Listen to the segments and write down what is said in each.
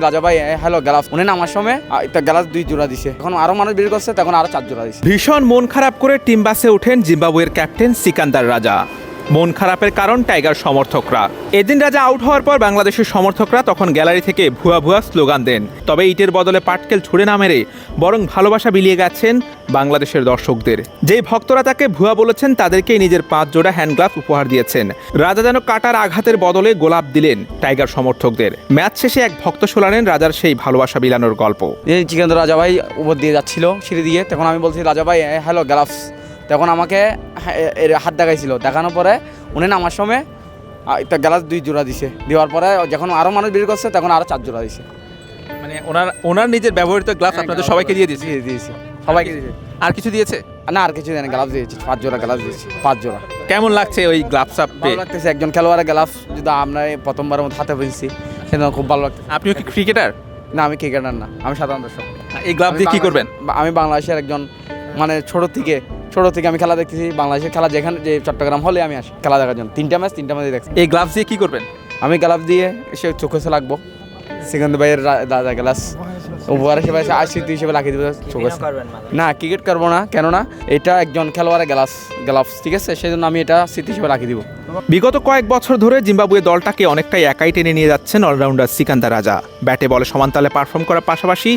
রাজা ভাই hello glass উনি নামার সময় একটা গ্লাস দুই জোড়া দিছে। এখন আরও মানুষ বের করছে তখন আরও চার জোড়া দিছে। ভীষণ মন খারাপ করে টিম বাসে ওঠেন জিম্বাবুয়ের ক্যাপ্টেন সিকান্দার রাজা। মন খারাপের কারণ টাইগার সমর্থকরা। এদিন রাজা আউট হওয়ার পর বাংলাদেশের সমর্থকরা তখন গ্যালারি থেকে ভুয়া ভুয়া স্লোগান দেন। তবে ইটের বদলে পাটকেল ছুড়ে না মেরে বরং ভালোবাসা বিলিয়ে গেছেন বাংলাদেশের দর্শকদের। যেই ভক্তরা তাকে ভুয়া বলেছেন, তাদেরকেই নিজের পাঁচ জোড়া হ্যান্ড গ্লাভস উপহার দিয়েছেন। রাজা যেন কাটার আঘাতের বদলে গোলাপ দিলেন টাইগার সমর্থকদের। ম্যাচ শেষে এক ভক্ত শোনালেন রাজার সেই ভালোবাসা বিলানোর গল্প। এই রাজা ভাই উপর দিয়ে যাচ্ছিল সিঁড়ি দিয়ে। তখন আমি বলছি রাজা ভাই হ্যালো, গ্লাভস। তখন আমাকে হ্যাঁ, হাত দেখাইছিল। দেখানোর পরে উনি নামার সময় একটা গ্লাস দুই জোড়া দিছে। দেওয়ার পরে যখন আরও মানুষ বের করছে তখন আরও চার জোড়া দিছে। মানে ওনার ওনার নিজের ব্যবহৃত গ্লাভস আপনাদের সবাইকে দিয়ে দিয়েছে? দিয়ে দিয়েছে। সবাইকে দিয়েছে। আর কিছু দিয়েছে? না আর কিছু দেয় গ্লাভস দিয়েছি পাঁচ জোড়া গ্লাভস দিয়েছি পাঁচ জোড়া। কেমন লাগছে ওই গ্লাভস আপ ভালো লাগতেছে একজন খেলোয়াড়ের গ্লাভস যদি আমরা প্রথমবারের মতো হাতে পেয়েছি সেটা খুব ভালো লাগতেছে। আপনিও কি ক্রিকেটার? না আমি ক্রিকেটার না আমি সাধারণ দর্শক। এই গ্লাভ দিয়ে কি করবেন? আমি বাংলাদেশের একজন মানে ছোট থেকে ছোট থেকে আমি খেলা দেখতেছি বাংলাদেশের খেলা যেখানে যে চট্টগ্রাম হলে আমি আসি খেলা দেখার জন্য। তিনটা ম্যাচ তিনটা ম্যাচ দেখছি। এই গ্লাভস দিয়ে কী করবেন? আমি গ্লাভস দিয়ে সে চোখে সে লাগবো। সিকান্দ ভাইয়ের দাদা গ্লাস উপহার হিসেবে আশিত হিসেবে লাগিয়ে দেবে চোখে না ক্রিকেট করব না। কেননা এটা একজন খেলোয়াড়ের গ্লাস গ্লাভস ঠিক আছে? সেই জন্য আমি এটা স্মৃতি হিসেবে রাখি দিব। বিগত কয়েক বছর ধরে জিম্বাবুয়ে দলটাকে অনেকটাই একাই টেনে নিয়ে যাচ্ছেন অলরাউন্ডার সিকান্দার রাজা। ব্যাটে বলে সমানতালে পারফর্ম করার পাশাপাশি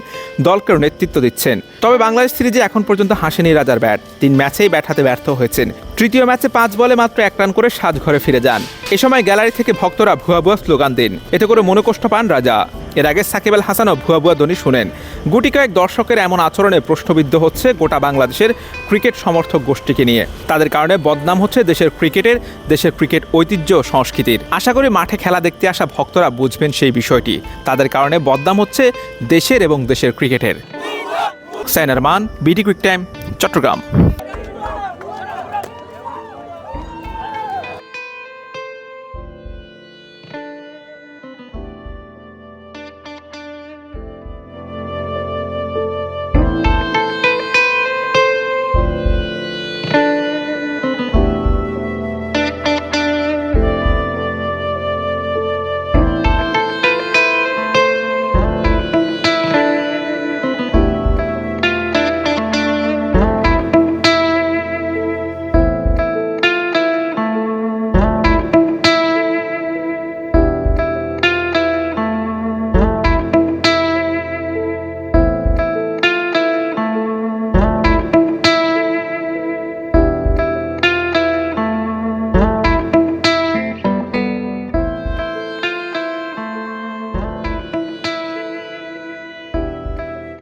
দলকেও নেতৃত্ব দিচ্ছেন। তবে বাংলাদেশ সিরিজে এখন পর্যন্ত হাসেনি রাজার ব্যাট। তিন ম্যাচেই ব্যাট হাতে ব্যর্থ হয়েছেন। তৃতীয় ম্যাচে পাঁচ বলে মাত্র এক রান করে সাজঘরে ফিরে যান। এ সময় গ্যালারি থেকে ভক্তরা ভুয়া ভুয়া স্লোগান দেন। এতে করে মনোকষ্ট পান রাজা। এর আগে সাকিব আল হাসানও ভুয়া ভুয়া ধ্বনি শুনেন। গুটি কয়েক দর্শকের এমন আচরণে প্রশ্নবিদ্ধ হচ্ছে গোটা বাংলাদেশের ক্রিকেট সমর্থক গোষ্ঠীকে নিয়ে। তাদের কারণে বদনাম হচ্ছে দেশের ক্রিকেটের, দেশের ক্রিকেট ঐতিহ্য, সংস্কৃতির। আশা করি মাঠে খেলা দেখতে আসা ভক্তরা বুঝবেন সেই বিষয়টি। তাদের কারণে বদনাম হচ্ছে দেশের এবং দেশের ক্রিকেটের। সাইনার মান বিডি কুইক টাইম, চট্টগ্রাম।